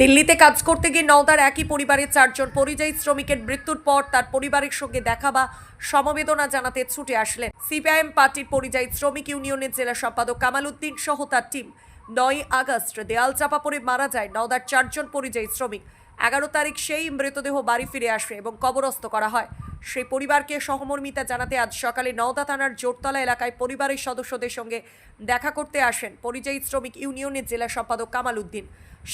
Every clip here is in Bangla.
দিল্লিতে কাজ করতে গিয়ে নওদার একই পরিবারের চারজন পরিযায়ী শ্রমিকের মৃত্যুর পর তার পরিবারের সঙ্গে দেখা বা সমবেদনা জানাতে ছুটে আসলেন। সিপিআইএম পার্টির পরিযায়ী শ্রমিক ইউনিয়নের জেলা সম্পাদক কামাল উদ্দিন সহ তার টিম। নয় আগস্ট দেয়াল চাপা পড়ে মারা যায় নওদার চারজন পরিযায়ী শ্রমিক। এগারো তারিখ সেই মৃতদেহ বাড়ি ফিরে আসে এবং কবরস্থ করা হয়। সেই পরিবারকে সহমর্মিতা জানাতে আজ সকালে নওদা থানার জোরতলা এলাকায় পরিবারের সদস্যদের সঙ্গে দেখা করতে আসেন পরিযায়ী শ্রমিক ইউনিয়নের জেলা সম্পাদক কামাল উদ্দিন,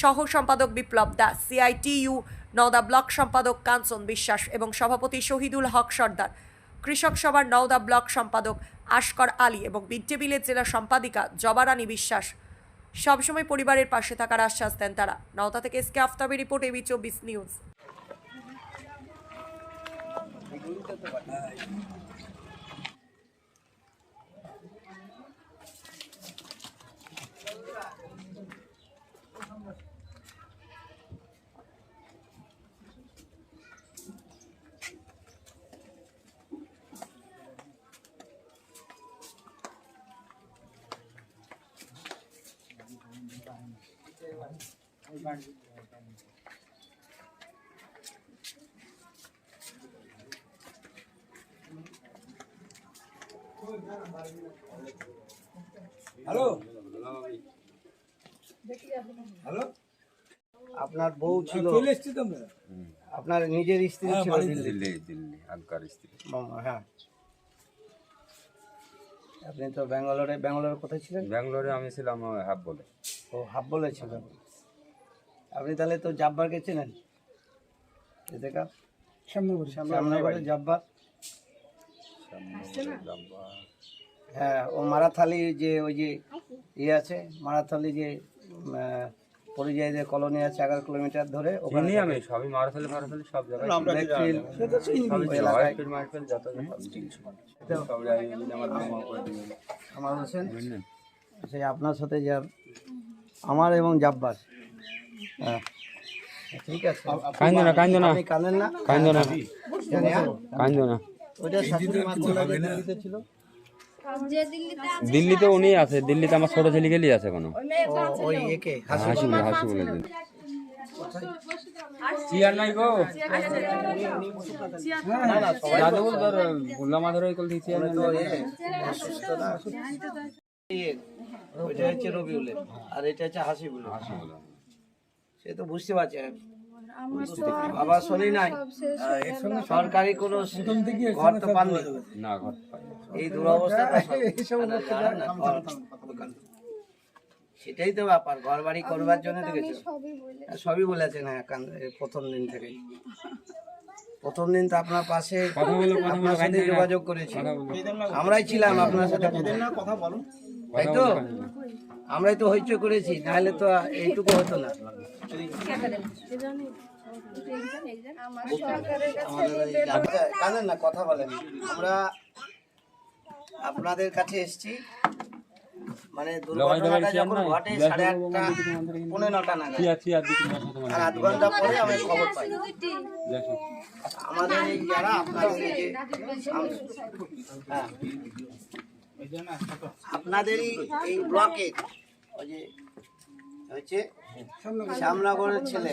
সহ সম্পাদক বিপ্লব দাস, সিআইটিইউ নওদা ব্লক সম্পাদক কাঞ্চন বিশ্বাস এবং সভাপতি শহীদুল হক সর্দার। কৃষক সভার নওদা ব্লক সম্পাদক আশকর আলী এবং মিলের জেলা সম্পাদিকা জবারানী বিশ্বাস সবসময় পরিবারের পাশে থাকার আশ্বাস দেন তারা। নওতা থেকে এসকে আফতাবের রিপোর্ট, এবি চব্বিশ নিউজ। হ্যালো? হ্যালো? আপনার বউ ছিল চলে এসছি তো আপনার নিজের স্ত্রী হ্যাঁ, ছিল দিল্লি দিল্লি। আগকার স্ত্রী হ্যাঁ। আপনি তো ব্যাঙ্গালোরে ব্যাঙ্গালোরে কোথায় ছিলেন? ব্যাঙ্গালোরে আমি ছিলাম হাফ বলে। ও হাফ বলেছিলেন আপনি তাহলে তো জাব্বারকে চেনেন? এ দেখা। সামনে সামনে জাব্বার। হ্যাঁ ও মারাথালি যে ওই যে ইয়ে আছে মারাথালি যে পরিযায়ীদের কলোনি আছে এগারো কিলোমিটার ধরে ওখানে আমি সবই মারফেলি মারফেলি সব জায়গায় আমার হোসেন? সেই আপনার সাথে যা আমার এবং জাব্বার। হ্যাঁ ঠিক আছে। কান্দো না কান্দো না। আপনি না। কান্দো না? কান্দো না। ওইটা শাশুড়ি মা দিল্লিতে ছিল। দিল্লিতে উনি আছে দিল্লিতে আমার ছোট ছেলে গেলি আছে কোনো ও, ওই একে হাসি হাসি বলে। হাসি বলে দিন চেয়ার নাই গো। দাদু ধর গুল্লা মাধর ওই কল চেয়ার নাই। তো এ, অসুস্থ না ওইটা হচ্ছে রবিউলের আর এটা হচ্ছে হাসিবুলের। সে তো বুঝতে পারছে বাবা শুনি নাই। সরকারি কোনো ঘর তো পাননি। না ঘর এই দুরবস্থা না, ঘর- সেটাই তো ব্যাপার ঘর বাড়ি করবার জন্য দেখেছ? হ্যাঁ, সবই বলেছে না কান- প্রথম দিন থেকে প্রথম দিন তো আপনার পাশে কথা বলো কথা বলো আপনার সাথে যোগাযোগ করেছি। আমরাই ছিলাম আপনার সাথে। কথা বলুন তাই তো? আমরাই তো হইচই করেছি নাহলে তো এইটুকু হতো না। কাঁদেন না কথা বলেন আমরা আপনাদের কাছে এসেছি মানে দুর্ঘটনাটা যখন ঘটে সাড়ে নটা নাগাদ। আর আধ ঘণ্টা পরে আমি খবর পাই আমাদের এই যারা আপনাদের আপনাদেরই এই ব্লকে ওই যে হচ্ছে শ্যামনগরের ছেলে।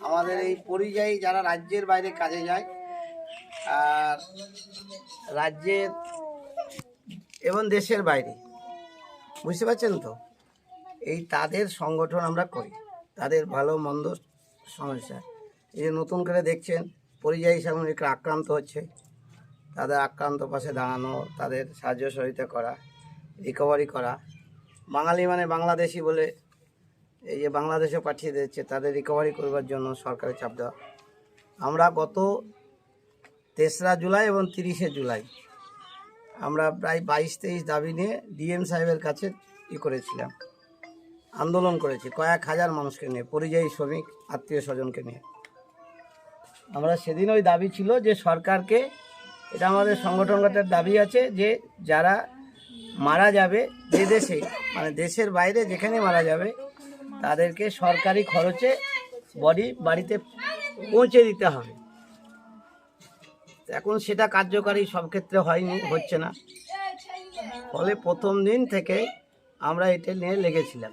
আমাদের এই পরিযায়ী যারা রাজ্যের বাইরে কাজে যায়, আর রাজ্যের এবং দেশের বাইরে, বুঝতে পারছেন তো? এই তাদের সংগঠন আমরা করি। তাদের ভালো মন্দ সমস্যা। এই যে নতুন করে দেখছেন, পরিযায়ী শ্রমিকরা আক্রান্ত হচ্ছে। তাদের আক্রান্ত পাশে দাঁড়ানো, তাদের সাহায্য সহযোগিতা করা রিকভারি করা। বাঙালি মানে বাংলাদেশি বলে এই যে বাংলাদেশে পাঠিয়ে দিচ্ছে তাদের রিকভারি করবার জন্য সরকারের চাপ দেওয়া। আমরা গত তেসরা জুলাই এবং তিরিশে জুলাই, আমরা প্রায় বাইশ তেইশ দাবি নিয়ে ডিএম সাহেবের কাছে ই করেছিলাম, আন্দোলন করেছি, কয়েক হাজার মানুষকে নিয়ে, পরিযায়ী শ্রমিক, আত্মীয় স্বজনকে নিয়ে। আমরা সেদিন ওই দাবি ছিল যে সরকারকে, এটা আমাদের সংগঠনগতের দাবি আছে যে যারা মারা যাবে যে দেশে মানে দেশের বাইরে যেখানে মারা যাবে তাদেরকে সরকারি খরচে বডি বাড়িতে পৌঁছে দিতে হবে। এখন সেটা কার্যকারী সব ক্ষেত্রে হয়নি হচ্ছে না। ফলে প্রথম দিন থেকে আমরা এটা নিয়ে লেগেছিলাম।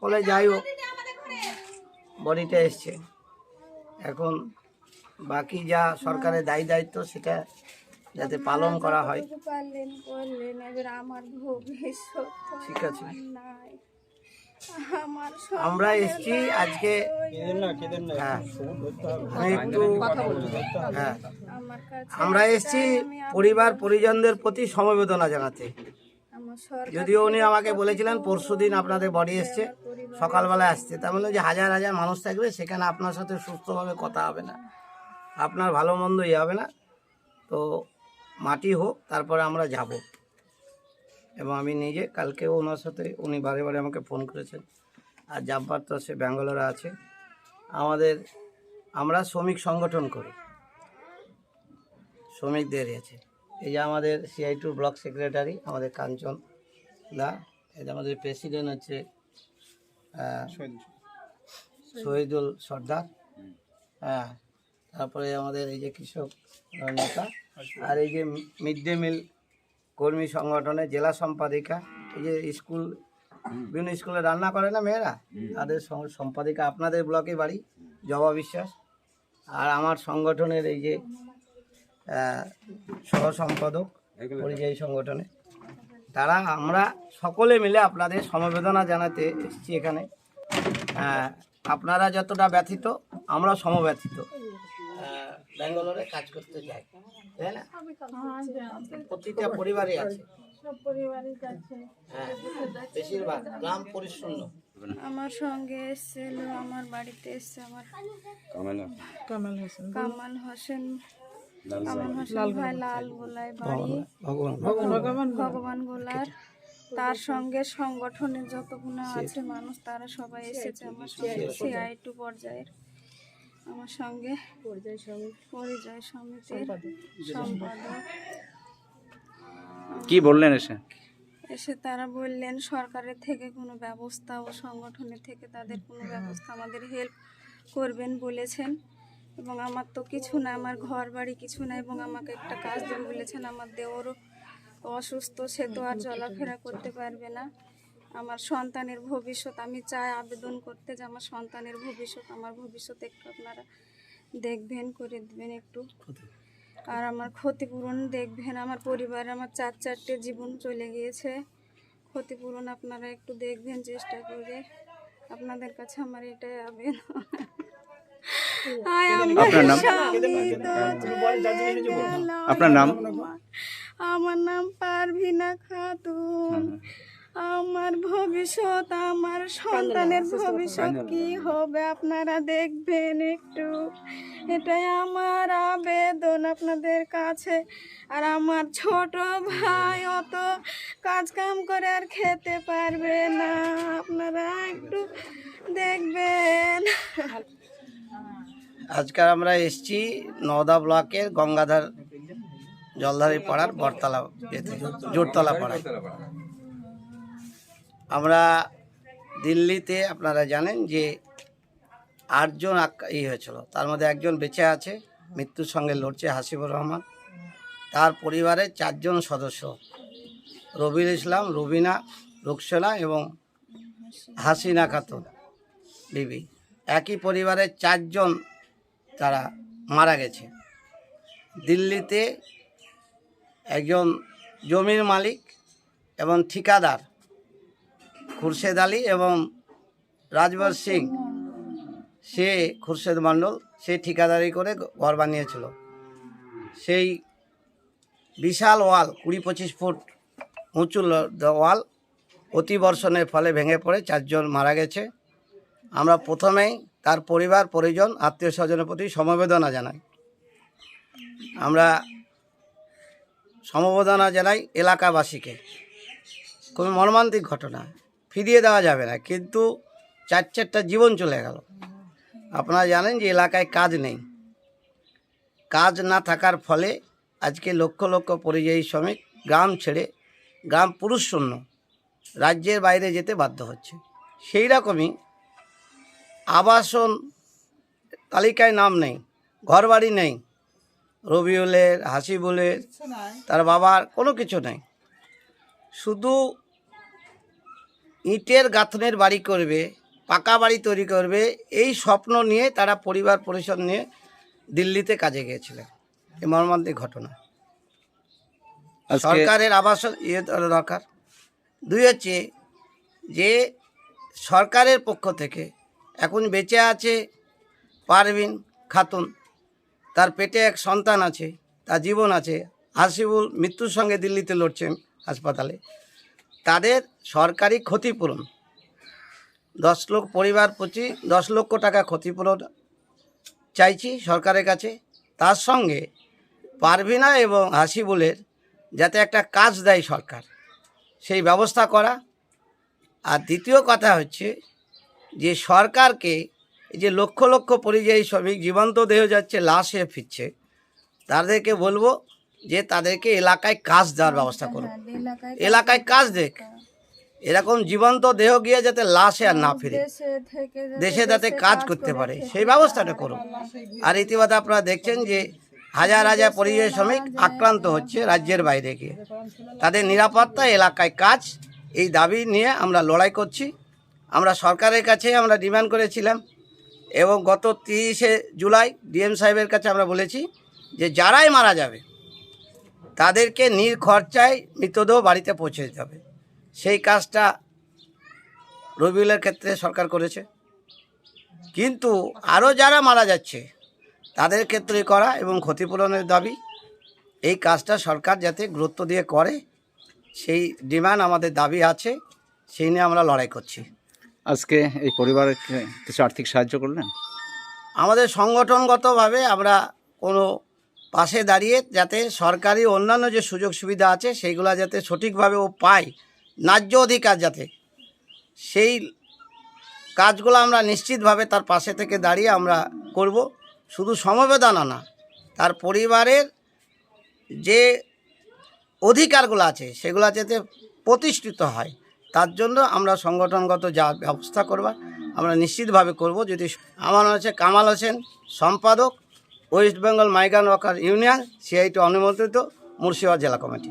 ফলে যাই হোক বডিটা এসছে। এখন বাকি যা সরকারের দায়ী দায়িত্ব সেটা যাতে পালন করা হয়। ঠিক আছে। আমার এসছি আজকে হ্যাঁ। আমি একটু হ্যাঁ। আমরা এসছি পরিবার পরিজনদের প্রতি সমবেদনা জানাতে যদিও উনি আমাকে বলেছিলেন পরশুদিন আপনাদের বডি এসছে সকালবেলায় আসছে। তার মানে যে হাজার হাজার মানুষ থাকবে সেখানে আপনার সাথে সুস্থভাবে কথা হবে না। আপনার ভালো মন্দ ইয়ে হবে না। তো মাটি হোক তারপরে আমরা যাব। এবং আমি নিজে কালকেও ওনার সাথে উনি বারে বারে আমাকে ফোন করেছেন। আর জাব্বার তো সে ব্যাঙ্গালোরে আছে। আমাদের, আমরা শ্রমিক সংগঠন করি। শ্রমিকদের আছে। এই যে আমাদের সিআই টু ব্লক সেক্রেটারি, আমাদের কাঞ্চন দা, এই যে আমাদের প্রেসিডেন্ট হচ্ছে শহীদুল সর্দার। হ্যাঁ তারপরে আমাদের এই যে কৃষক নেতা, আর এই যে মিড ডে মিল কর্মী সংগঠনের জেলা সম্পাদিকা এই যে স্কুল বিভিন্ন স্কুলে রান্না করে না মেয়েরা? তাদের সম্পাদিকা আপনাদের ব্লকে বাড়ি জবা বিশ্বাস। আর আমার সংগঠনের এই যে সহ সম্পাদক পরিযায়ী সংগঠনে তারা আমরা সকলে মিলে আপনাদের সমবেদনা জানাতে এসেছি এখানে। আপনারা যতটা ব্যথিত আমরা সমব্যথিত। ব্যাঙ্গালোরে কাজ করতে যাই। তাই না? প্রতিটা পরিবারে আছে। সব পরিবারের কাছে হ্যাঁ বেশিরভাগ গ্রাম পরিচ্ছন্ন। আমার সঙ্গে এসেছিল আমার বাড়িতে এসছে আমার কামেলা। কামাল হোসেন কামাল হোসেন। ভাই লাল গোলায় বাড়ি। ভগবান ভগবান গোলার। তার সঙ্গে সংগঠনের যতগুলো আছে মানুষ তারা সবাই এসেছে আমার সঙ্গে। সিআই টু পর্যায়ের। আমার সঙ্গে পরিচয় সমিতির সম্পাদক। কি বললেন এসে? এসে তারা বললেন সরকারের থেকে কোনো ব্যবস্থা ও সংগঠনের থেকে তাদের কোনো ব্যবস্থা আমাদের হেল্প করবেন বলেছেন। এবং আমার তো কিছু না আমার ঘর বাড়ি কিছু না এবং আমাকে একটা কাজ দেবে বলেছেন। আমার দেওরও অসুস্থ সে তো আর চলাফেরা করতে পারবে না। আমার সন্তানের ভবিষ্যৎ আমি চাই আবেদন করতে যে আমার সন্তানের ভবিষ্যৎ আমার ভবিষ্যৎ একটু আপনারা দেখবেন করে দেবেন একটু। আর আমার ক্ষতিপূরণ দেখবেন আমার পরিবারে আমার চার চারটে জীবন চলে গিয়েছে। ক্ষতিপূরণ আপনারা একটু দেখবেন চেষ্টা করে। আপনাদের কাছে আমার এটাই আবেদন। আপনার নাম? আপনার? আমার নাম পারভিনা খাতুন। আমার ভবিষ্যৎ আমার সন্তানের ভবিষ্যৎ কি হবে আপনারা দেখবেন একটু। এটাই আমার আবেদন আপনাদের কাছে। আর আমার ছোট ভাই অত কাজ কাম করে আর খেতে পারবে না। আপনারা একটু দেখবেন। আজকাল আমরা এসছি নওদা ব্লকের গঙ্গাধার জলধারী পাড়ার বটতলা এতে জোরতলা পাড়ায়। আমরা দিল্লিতে আপনারা জানেন যে আটজন ই হয়েছিল। তার মধ্যে একজন বেঁচে আছে, মৃত্যুর সঙ্গে লড়ছে হাসিবুর রহমান। তার পরিবারের চারজন সদস্য, রবিউল ইসলাম, রুবিনা, রুকসেনা এবং হাসিনা খাতুন, বিবি। একই পরিবারের চারজন তারা মারা গেছে। দিল্লিতে একজন জমির মালিক এবং ঠিকাদার খুরশেদ আলী এবং রাজবর সিং। সে খুরশেদ মণ্ডল, সে ঠিকাদারি করে ঘর বানিয়েছিল। সেই বিশাল ওয়াল, কুড়ি পঁচিশ ফুট উঁচু ওয়াল অতিবর্ষণের ফলে ভেঙে পড়ে, চারজন মারা গেছে। আমরা প্রথমেই তার পরিবার, পরিজন আত্মীয় স্বজনের প্রতি সমবেদনা জানাই। আমরা সমবেদনা জানাই এলাকাবাসীকে। খুবই মর্মান্তিক ঘটনা। ফিরিয়ে দেওয়া যাবে না, কিন্তু চার চারটা জীবন চলে গেল। আপনারা জানেন যে এলাকায় কাজ নেই। কাজ না থাকার ফলে আজকে লক্ষ লক্ষ পরিযায়ী শ্রমিক গ্রাম ছেড়ে গ্রাম পুরুষ শূন্য রাজ্যের বাইরে যেতে বাধ্য হচ্ছে। সেই রকমই আবাসন তালিকায় নাম নেই, ঘরবাড়ি নেই, রবিউলের, হাসিবুলের, তার বাবার কোনো কিছু নেই। শুধু ইটের গাঁথনের বাড়ি করবে পাকা বাড়ি তৈরি করবে এই স্বপ্ন নিয়ে তারা পরিবার পরিষদ নিয়ে দিল্লিতে কাজে গিয়েছিলেন। এ মর্মান্তিক ঘটনা। সরকারের আবাস ইয়ে দরকার। দুই হচ্ছে যে সরকারের পক্ষ থেকে এখন বেঁচে আছে পারভিন খাতুন। তার পেটে এক সন্তান আছে তার জীবন আছে। হাসিবুল মৃত্যুর সঙ্গে দিল্লিতে লড়ছেন হাসপাতালে। তাদের সরকারি ক্ষতিপূরণ। দশ লক্ষ পরিবার প্রতি দশ লক্ষ টাকা ক্ষতিপূরণ চাইছি সরকারের কাছে। তার সঙ্গে পারভিনা এবং হাসিবুলের যাতে একটা কাজ দেয় সরকার, সেই ব্যবস্থা করা। আর দ্বিতীয় কথা হচ্ছে যে সরকারকে যে লক্ষ লক্ষ পরিযায়ী শ্রমিক জীবন্ত দেহ যাচ্ছে, লাশ হয়ে ফিরছে, তাদেরকে বলব যে তাদেরকে এলাকায় কাজ দেওয়ার ব্যবস্থা করুক। এলাকায় কাজ দেখ। এরকম জীবন্ত দেহ গিয়ে যাতে লাশে আর না ফিরে। দেশে যাতে কাজ করতে পারে সেই ব্যবস্থাটা করুন আর ইতিমধ্যে আপনারা দেখছেন যে হাজার হাজার পরিযায়ী শ্রমিক আক্রান্ত হচ্ছে রাজ্যের বাইরে গিয়ে। তাদের নিরাপত্তা এলাকায় কাজ এই দাবি নিয়ে আমরা লড়াই করছি। আমরা সরকারের কাছে আমরা ডিমান্ড করেছিলাম এবং গত তিরিশে জুলাই ডিএম সাহেবের কাছে আমরা বলেছি যে যারাই মারা যাবে তাদেরকে নির্খরচায় মৃতদেহ বাড়িতে পৌঁছে হবে। সেই কাজটা রবিউলের ক্ষেত্রে সরকার করেছে। কিন্তু আরও যারা মারা যাচ্ছে তাদের ক্ষেত্রে করা এবং ক্ষতিপূরণের দাবি এই কাজটা সরকার যাতে গুরুত্ব দিয়ে করে সেই ডিমান্ড আমাদের দাবি আছে সেই নিয়ে আমরা লড়াই করছি। আজকে এই পরিবারের কিছু আর্থিক সাহায্য করলেন? আমাদের সংগঠনগতভাবে আমরা কোনো পাশে দাঁড়িয়ে যাতে সরকারি অন্যান্য যে সুযোগ সুবিধা আছে, সেইগুলো যাতে সঠিকভাবে ও পায়, ন্যায্য অধিকার যাতে, সেই কাজগুলো আমরা নিশ্চিতভাবে তার পাশে থেকে দাঁড়িয়ে আমরা করব। শুধু সমবেদনা না, তার পরিবারের যে অধিকারগুলো আছে, সেগুলো যাতে প্রতিষ্ঠিত হয়, তার জন্য আমরা সংগঠনগত যা ব্যবস্থা করবার আমরা নিশ্চিতভাবে করব। যদি আমার হচ্ছে কামাল হোসেন সম্পাদক West Bengal migrant worker union CIT অনুমোদিত মুর্শিদাবাদ জেলা কমিটি।